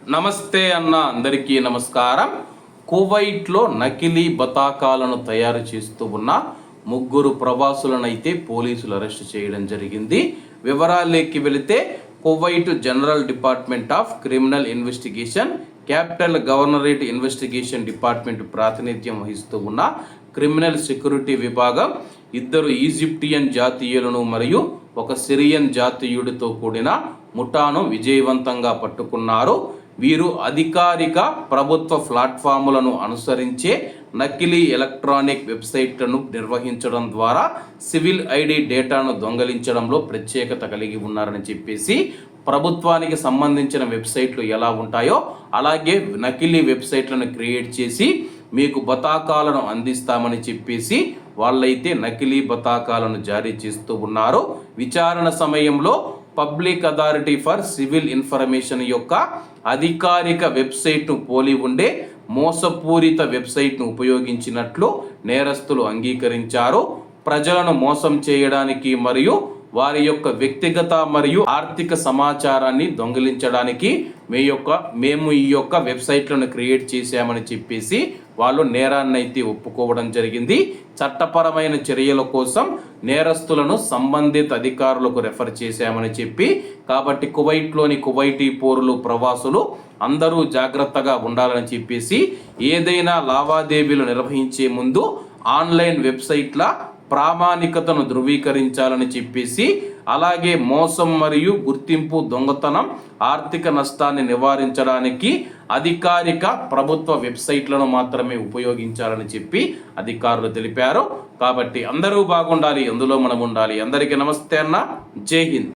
నమస్తే అన్న అందరికీ నమస్కారం. కువైట్లో నకిలీ బతాకాలను తయారు చేస్తూ ఉన్న ముగ్గురు ప్రవాసులనైతే పోలీసులు అరెస్ట్ చేయడం జరిగింది. వివరాల్లోకి వెళితే Kuwait general department of criminal investigation capital governorate investigation department ప్రాతినిధ్యం వహిస్తూ ఉన్న క్రిమినల్ సెక్యూరిటీ విభాగం ఇద్దరు ఈజిప్టియన్ జాతీయులను మరియు ఒక సిరియన్ జాతీయుడితో కూడిన ముఠాను విజయవంతంగా పట్టుకున్నారు. వీరు అధికారిక ప్రభుత్వ ప్లాట్ఫాములను అనుసరించే నకిలీ ఎలక్ట్రానిక్ వెబ్సైట్లను నిర్వహించడం ద్వారా సివిల్ ఐడి డేటాను దొంగలించడంలో ప్రత్యేకత కలిగి ఉన్నారని చెప్పేసి ప్రభుత్వానికి సంబంధించిన వెబ్సైట్లు ఎలా ఉంటాయో అలాగే నకిలీ వెబ్సైట్లను క్రియేట్ చేసి మీకు బతాకాలను అందిస్తామని చెప్పేసి వాళ్ళైతే నకిలీ బతాకాలను జారీ చేస్తూ ఉన్నారు. విచారణ సమయంలో public authority for civil information యొక్క అధికారిక వెబ్సైట్ను పోలి ఉండే మోసపూరిత వెబ్సైట్ను ఉపయోగించినట్లు నేరస్తులు అంగీకరించారు. ప్రజలను మోసం చేయడానికి మరియు వారి యొక్క వ్యక్తిగత మరియు ఆర్థిక సమాచారాన్ని దొంగిలించడానికి మీ యొక్క మేము ఈ యొక్క వెబ్సైట్లను క్రియేట్ చేశామని చెప్పేసి వాళ్ళు నేరాన్నైతే ఒప్పుకోవడం జరిగింది. చట్టపరమైన చర్యల కోసం నేరస్తులను సంబంధిత అధికారులకు రెఫర్ చేశామని చెప్పి కాబట్టి కువైట్లోని కువైటీ పౌరులు ప్రవాసులు అందరూ జాగ్రత్తగా ఉండాలని చెప్పేసి ఏదైనా లావాదేవీలు నిర్వహించే ముందు ఆన్లైన్ వెబ్సైట్ల ప్రామాణికతను ధృవీకరించాలని చెప్పేసి అలాగే మోసం మరియు గుర్తింపు దొంగతనం ఆర్థిక నష్టాన్ని నివారించడానికి అధికారిక ప్రభుత్వ వెబ్సైట్లను మాత్రమే ఉపయోగించాలని చెప్పి అధికారులు తెలిపారు. కాబట్టి అందరూ బాగుండాలి అందులో మనం ఉండాలి. అందరికీ నమస్తే అన్న. జై హింద్.